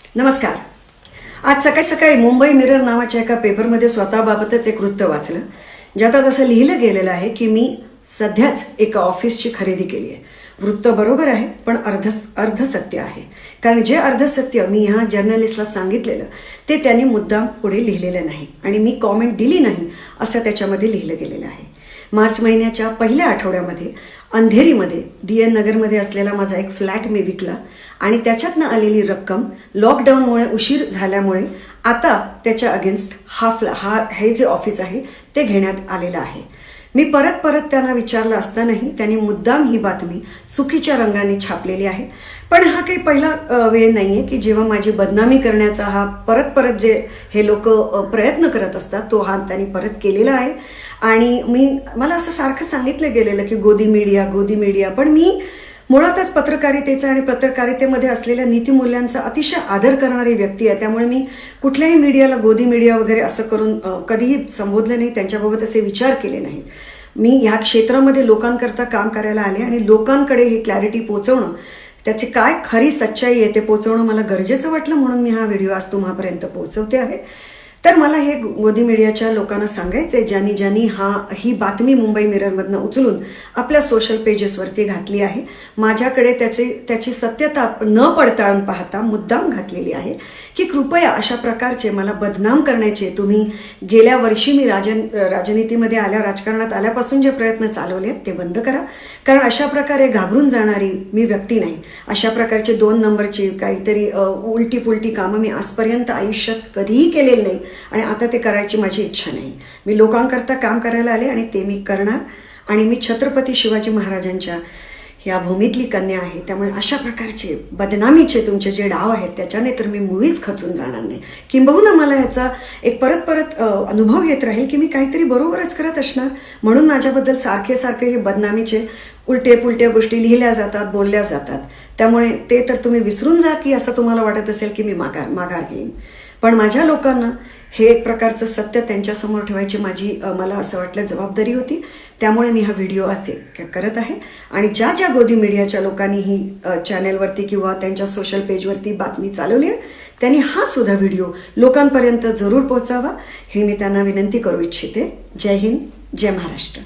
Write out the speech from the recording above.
नमस्कार. आज सकाळी सकाळी मुंबई मिरर नावाच्या एका पेपरमध्ये स्वतःबाबतच एक वृत्त वाचलं ज्यात आज असं लिहिलं गेलेलं आहे की मी सध्याच एका ऑफिसची खरेदी केली आहे. वृत्त बरोबर आहे पण अर्ध अर्धसत्य आहे. कारण जे अर्धसत्य मी ह्या जर्नलिस्टला सांगितलेलं ते त्यांनी मुद्दाम पुढे लिहिलेलं नाही आणि मी कॉमेंट दिली नाही असं त्याच्यामध्ये लिहिलं गेलेलं आहे. मार्च महिन्याच्या पहिल्या आठवड्यामध्ये अंधेरीमध्ये डी एन नगरमध्ये असलेला माझा एक फ्लॅट मी विकला आणि त्याच्यातनं आलेली रक्कम लॉकडाऊनमुळे उशीर झाल्यामुळे आता त्याच्या अगेन्स्ट हा फ्लॅ हा हे जे ऑफिस आहे ते घेण्यात आलेलं आहे. मी परत परत त्यांना विचारलं असतानाही त्यांनी मुद्दाम ही बातमी चुकीच्या रंगाने छापलेली आहे. पण हा काही पहिला वेळ नाही आहे की जेव्हा माझी बदनामी करण्याचा हा परत परत जे हे लोक प्रयत्न करत असतात तो हा त्यांनी परत केलेला आहे. आणि मी मला असं सारखं सांगितलं गेलेलं की गोदी मीडिया गोदी मीडिया. पण मी मुळातच पत्रकारितेचा आणि पत्रकारितेमध्ये असलेल्या नीतिमूल्यांचा अतिशय आदर करणारी व्यक्ती आहे. त्यामुळे मी कुठल्याही मीडियाला गोदी मीडिया वगैरे असं करून कधीही संबोधले नाही त्यांच्याबाबत असे विचार केले नाहीत. मी ह्या क्षेत्रामध्ये लोकांकरता काम करायला आले आणि लोकांकडे ही क्लॅरिटी पोचवणं त्याची काय खरी सच्चाई आहे ते पोचवणं मला गरजेचं वाटलं म्हणून मी हा व्हिडिओ आज तुम्हापर्यंत पोहोचवते आहे. तर मला हे मोदी मीडियाच्या लोकांना सांगायचं आहे ज्यांनी ज्यांनी हा ही बातमी मुंबई मिररमधनं उचलून आपल्या सोशल पेजेसवरती घातली आहे. माझ्याकडे त्याची त्याची सत्यता न पडताळून पाहता मुद्दाम घातलेली आहे की कृपया अशा प्रकारचे मला बदनाम करण्याचे तुम्ही गेल्या वर्षी मी राजन राजनीतीमध्ये आल्या राजकारणात आल्यापासून जे प्रयत्न चालवले आहेत ते बंद करा. कारण अशा प्रकारे घाबरून जाणारी मी व्यक्ती नाही. अशा प्रकारचे दोन नंबरची काहीतरी उलटी पुलटी कामं मी आजपर्यंत आयुष्यात कधीही केलेली नाही. आणि आता ते करायची माझी इच्छा नाही. मी लोकांकरता काम करायला आले आणि ते मी करणार. आणि मी छत्रपती शिवाजी महाराजांच्या या भूमीतली कन्या आहे. त्यामुळे अशा प्रकारचे बदनामीचे तुमचे जे डाव आहेत त्याच्याने तर मी मुळीच खचून जाणार नाही. किंबहुना मला ह्याचा एक परत परत अनुभव येत राहील की मी काहीतरी बरोबरच करत असणार. म्हणून माझ्याबद्दल सारखे सारखे हे बदनामीचे उलटे पुलट्या गोष्टी लिहिल्या जातात बोलल्या जातात. त्यामुळे ते तर तुम्ही विसरून जा की असं तुम्हाला वाटत असेल की मी माघार माघार घेईन. पण माझ्या लोकांना हे एक प्रकारचं सत्य त्यांच्यासमोर ठेवायची माझी मला असं वाटलं जबाबदारी होती. त्यामुळे मी हा व्हिडिओ असे करत आहे. आणि ज्या ज्या गोदी मीडियाच्या लोकांनी ही चॅनेलवरती किंवा त्यांच्या सोशल पेजवरती बातमी चालवली आहे त्यांनी हा सुद्धा व्हिडिओ लोकांपर्यंत जरूर पोहोचावा. हे मी त्यांना विनंती करू इच्छिते. जय हिंद जय महाराष्ट्र.